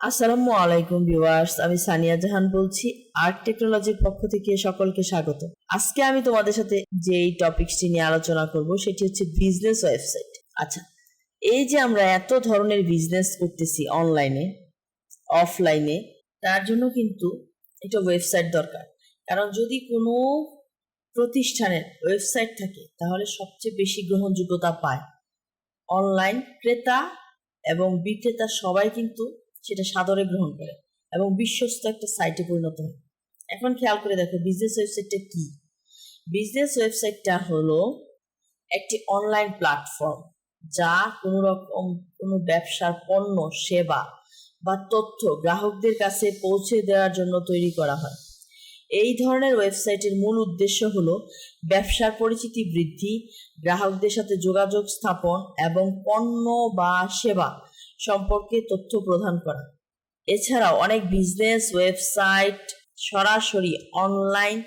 আসসালামু আলাইকুম ভিউয়ার্স, আমি সানিয়া জাহান বলছি, আর্ট টেকনোলজির পক্ষ থেকে সকলকে স্বাগত। আজকে আমি তোমাদের সাথে যে টপিকসটি নিয়ে আলোচনা করব, সেটি হচ্ছে বিজনেস ওয়েবসাইট। আচ্ছা এই যে আমরা এত ধরনের বিজনেস করতেছি অনলাইনে, অফলাইনে, তার জন্য কিন্তু একটা ওয়েবসাইট দরকার। কারণ যদি কোনো প্রতিষ্ঠানের ওয়েবসাইট থাকে, তাহলে সবচেয়ে বেশি গ্রহণযোগ্যতা পায়। অনলাইন ক্রেতা এবং বিক্রেতা সবাই কিন্তু সেটা সাদরে গ্রহণ করে এবং বিশ্বস্ত একটা সাইটে পরিণত হয়। এখন খেয়াল করে দেখো বিজনেস ওয়েবসাইটটা কি? বিজনেস ওয়েবসাইটটা হলো একটি অনলাইন প্ল্যাটফর্ম যা কোনো রকম কোনো ব্যবসার পণ্য, সেবা বা তথ্য গ্রাহকদের কাছে পৌঁছে দেওয়ার জন্য তৈরি করা হয়। এই ধরনের ওয়েবসাইটের মূল উদ্দেশ্য হলো ব্যবসার পরিচিতি বৃদ্ধি, গ্রাহকদের সাথে যোগাযোগ স্থাপন এবং পণ্য বা সেবা সম্পর্কে তথ্য প্রদান করা। এছাড়াও অনেক বিজনেস ওয়েবসাইট সরাসরি অনলাইন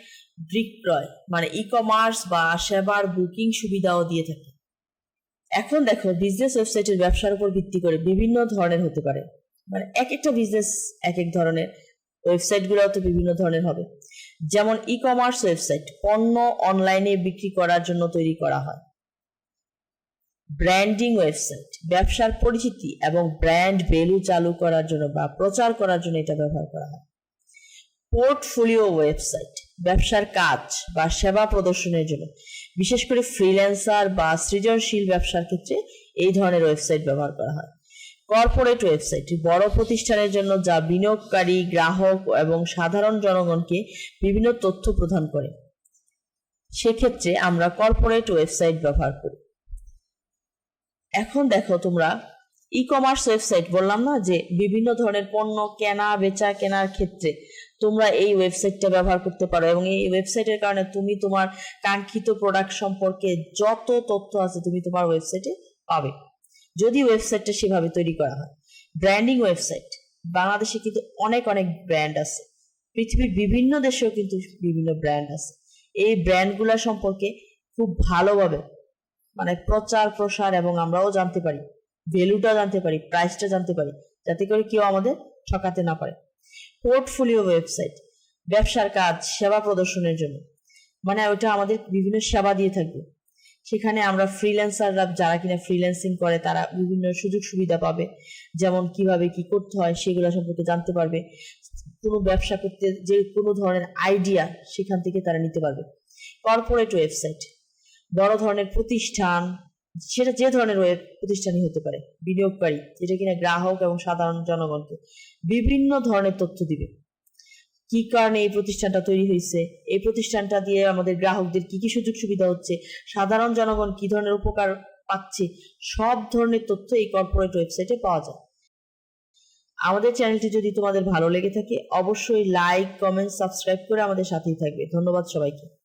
বিক্রয় মানে ই কমার্স বা সেবার বুকিং সুবিধাও দিয়ে থাকে। এখন দেখো বিজনেস ওয়েবসাইটের ব্যবসার উপর ভিত্তি করে বিভিন্ন ধরনের হতে পারে। মানে এক একটা বিজনেস এক এক ধরনের ওয়েবসাইটগুলোও তো বিভিন্ন ধরনের হবে। যেমন ই কমার্স ওয়েবসাইট পণ্য অনলাইনে বিক্রি করার জন্য তৈরি করা হয়। ব্র্যান্ডিং ওয়েবসাইট ব্যবসার পরিচিতি এবং ব্র্যান্ড ভ্যালু চালু করার জন্য বা প্রচার করার জন্য এটা ব্যবহার করা হয়। পোর্টফোলিও ওয়েবসাইট ব্যবসার কাজ বা সেবা প্রদর্শনের জন্য, বিশেষ করে ফ্রিল্যান্সার বা সৃজনশীল ব্যবসার ক্ষেত্রে এই ধরনের ওয়েবসাইট ব্যবহার করা হয়। কর্পোরেট ওয়েবসাইট বড় প্রতিষ্ঠানের জন্য যা বিনিয়োগকারী, গ্রাহক এবং সাধারণ জনগণকে বিভিন্ন তথ্য প্রদান করে। সেক্ষেত্রে আমরা কর্পোরেট ওয়েবসাইট ব্যবহার করি। এখন দেখো তোমরা ই কমার্স ওয়েবসাইট বললাম না যে বিভিন্ন ধরনের পণ্য কেনা, বেচা, কেনার ক্ষেত্রে তোমরা এই ওয়েবসাইটটা ব্যবহার করতে পারো এবং এই ওয়েবসাইটের কারণে তুমি তোমার কাঙ্ক্ষিত প্রোডাক্ট সম্পর্কে যত তথ্য আছে তুমি তোমার ওয়েবসাইটে পাবে। যদি ওয়েবসাইটটা সেভাবে তৈরি করা হয়। ব্র্যান্ডিং ওয়েবসাইট বাংলাদেশে কিন্তু অনেক অনেক ব্র্যান্ড আছে। পৃথিবীর বিভিন্ন দেশেও কিন্তু বিভিন্ন ব্র্যান্ড আছে। এই ব্র্যান্ডগুলো সম্পর্কে খুব ভালোভাবে মানে প্রচার, প্রসার এবং আমরাও জানতে পারি ভ্যালুটা জানতে পারি প্রাইসটা জানতে পারি, যাতে করে কেউ আমাদের ঠকাতে না পারে। পোর্টফোলিও ওয়েবসাইট ব্যবসার কাজ, সেবা প্রদর্শনের জন্য। মানে ওটা আমাদের বিভিন্ন সেবা দিয়ে থাকবে। সেখানে আমরা ফ্রিল্যান্সাররা যারা কিনা ফ্রিল্যান্সিং করে, তারা বিভিন্ন সুযোগ সুবিধা পাবে। যেমন কীভাবে কি করতে হয়, সেগুলো সম্পর্কে জানতে পারবে। কোনো ব্যবসা করতে যে কোনো ধরনের আইডিয়া সেখান থেকে তারা নিতে পারবে। কর্পোরেট ওয়েবসাইট বড় ধরনের প্রতিষ্ঠান, সেটা যে ধরনের প্রতিষ্ঠানই হতে পারে, বিনিয়োগকারী, যেটা কিনা গ্রাহক এবং সাধারণ জনগণকে বিভিন্ন ধরনের তথ্য দিবে। কি কারণে এই প্রতিষ্ঠানটা তৈরি হয়েছে এই প্রতিষ্ঠানটা দিয়ে আমাদের গ্রাহকদের কি কি সুযোগ সুবিধা হচ্ছে? সাধারণ জনগণ কি ধরনের উপকার পাচ্ছে? সব ধরনের তথ্য এই কর্পোরেট ওয়েবসাইটে পাওয়া যায়। আমাদের চ্যানেলটি যদি তোমাদের ভালো লেগে থাকে, অবশ্যই লাইক কমেন্ট সাবস্ক্রাইব করে আমাদের সাথেই থাকবে। ধন্যবাদ সবাইকে।